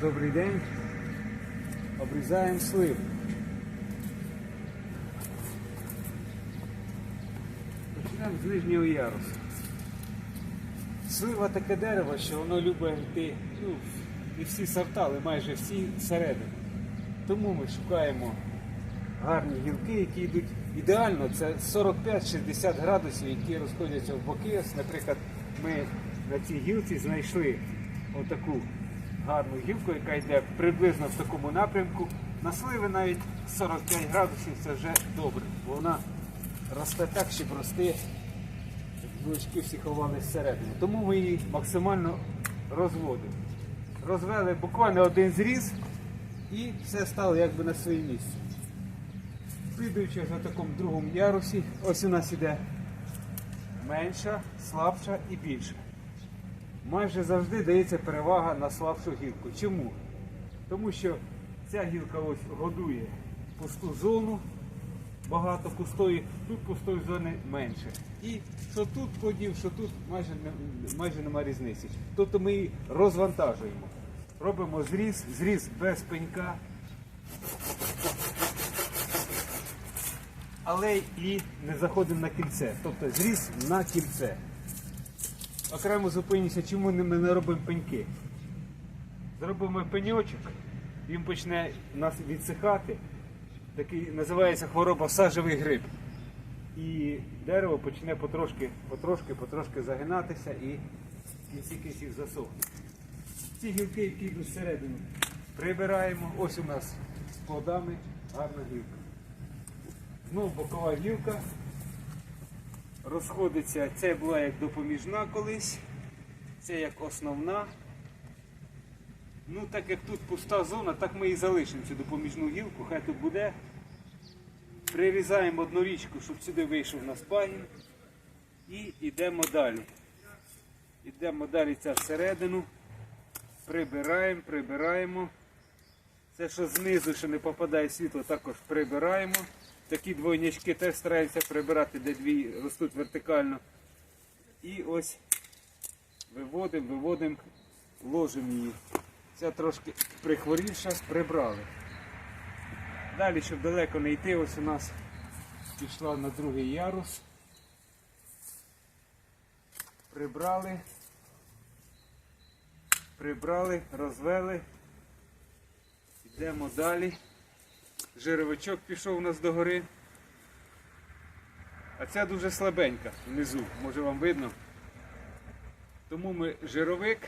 Добрий день. Обрізаємо слив. Почнемо з нижнього ярусу. Слива таке дерево, що воно любить йти, ну, не всі сорта, але майже всі всередину. Тому ми шукаємо гарні гілки, які йдуть ідеально, це 45-60 градусів, які розходяться в боки. Наприклад, ми на цій гілці знайшли отаку гарну гілку, яка йде приблизно в такому напрямку. На сливи навіть 45 градусів це вже добре, бо вона росте так, щоб рости Гілочки всі ховали всередину. Тому ми її максимально розводимо. Розвели буквально один зріз і все стало якби на своє місце. Слідуючи на такому другому ярусі, ось у нас іде менша, слабша і більша. Майже завжди дається перевага на слабшу гілку. Чому? Тому що ця гілка ось годує пусту зону, багато пустої, тут пустої зони менше. І що тут плодів, що тут майже, майже нема різниці. Тобто ми її розвантажуємо. Робимо зріз, зріз без пенька. Але і не заходимо на кільце. Тобто зріз на кільце. Окремо зупинюся, чому ми не робимо пеньки. Зробимо пеньочок, він почне нас відсихати. Такий називається хвороба сажевий гриб. І дерево почне потрошки, потрошки, потрошки загинатися і в кінці кінців засохне. Ці гілки, які йдуть всередину, прибираємо. Ось у нас з плодами гарна гілка. Знову бокова гілка. Розходиться, це була як допоміжна колись, це як основна. Ну, так як тут пуста зона, так ми і залишимо цю допоміжну гілку, хай тут буде. Прирізаємо одну річку, щоб сюди вийшов на пагін. І йдемо далі. Йдемо далі ця всередину. Прибираємо, прибираємо. Це, що знизу ще не попадає світло, також прибираємо. Такі двойнячки теж стараються прибирати, де дві ростуть вертикально. І ось виводимо, виводимо, ложимо її. Ця трошки прихворівша, прибрали. Далі, щоб далеко не йти, ось у нас пішла на другий ярус. Прибрали, прибрали, розвели. Йдемо далі. Жировичок пішов у нас догори. А ця дуже слабенька внизу, може вам видно. Тому ми жировик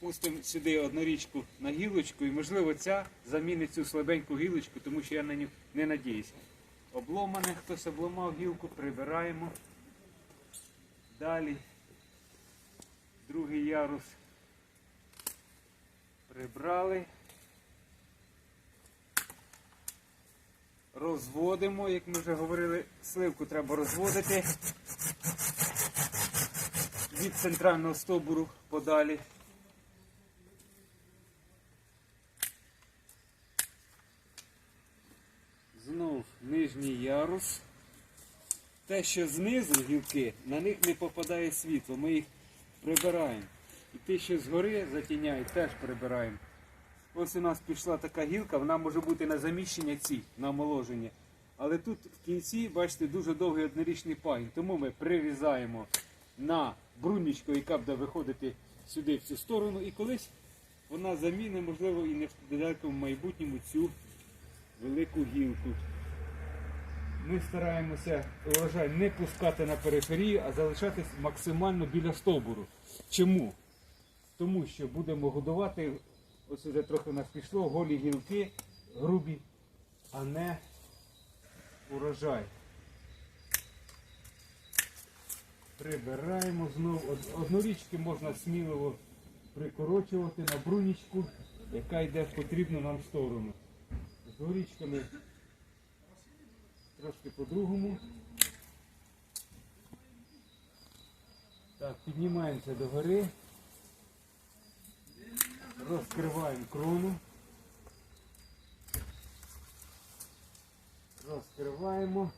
пустимо сюди однорічку на гілочку і можливо ця замінить цю слабеньку гілочку, тому що я на нього не надіюся. Обломане, хтось обламав гілку, прибираємо. Далі другий ярус прибрали. Розводимо, як ми вже говорили, сливку треба розводити від центрального стовбуру подалі. Знов нижній ярус. Те, що знизу гілки, на них не попадає світло, ми їх прибираємо. І те, що згори затіняють, теж прибираємо. Ось у нас пішла така гілка, вона може бути на заміщення ці, на омоложення. Але тут в кінці, бачите, дуже довгий однорічний пагін. Тому ми прирізаємо на брунічку, яка буде виходити сюди в цю сторону. І колись вона замінить, можливо, і не в далекому майбутньому цю велику гілку. Ми стараємося урожай не пускати на периферію, а залишатись максимально біля стовбуру. Чому? Тому що будемо годувати, ось вже трохи у нас пішло, голі гілки, грубі, а не урожай. Прибираємо знову. Од- Однорічки можна сміливо прикорочувати на брунічку, яка йде в потрібну нам сторону. З горічками трошки по-другому. Так, піднімаємося до гори. Розкриваємо крону. Розкриваємо.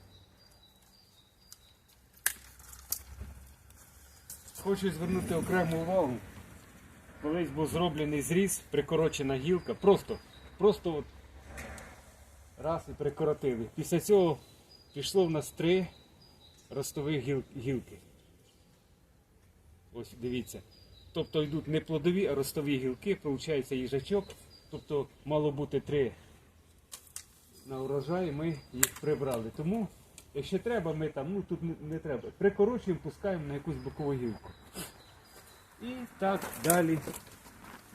Хочу звернути окрему увагу колись був зроблений зріз, прикорочена гілка, просто, просто от раз і прикоротили. Після цього пішло в нас три ростових гілки. Ось дивіться. Тобто йдуть не плодові, а ростові гілки, виходить їжачок. Тобто мало бути три на урожай, ми їх прибрали. Тому, якщо треба, ми там, ну тут не, треба. Прикорочуємо, пускаємо на якусь бокову гілку. І так далі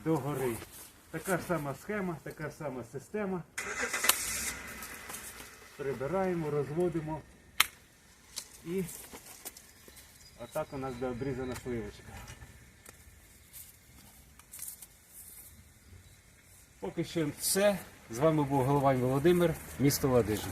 до гори. Така сама схема, така сама система. Прибираємо, розводимо. І отак у нас буде обрізана сливочка. Поки що все. З вами був Головань Володимир, місто Ладижин.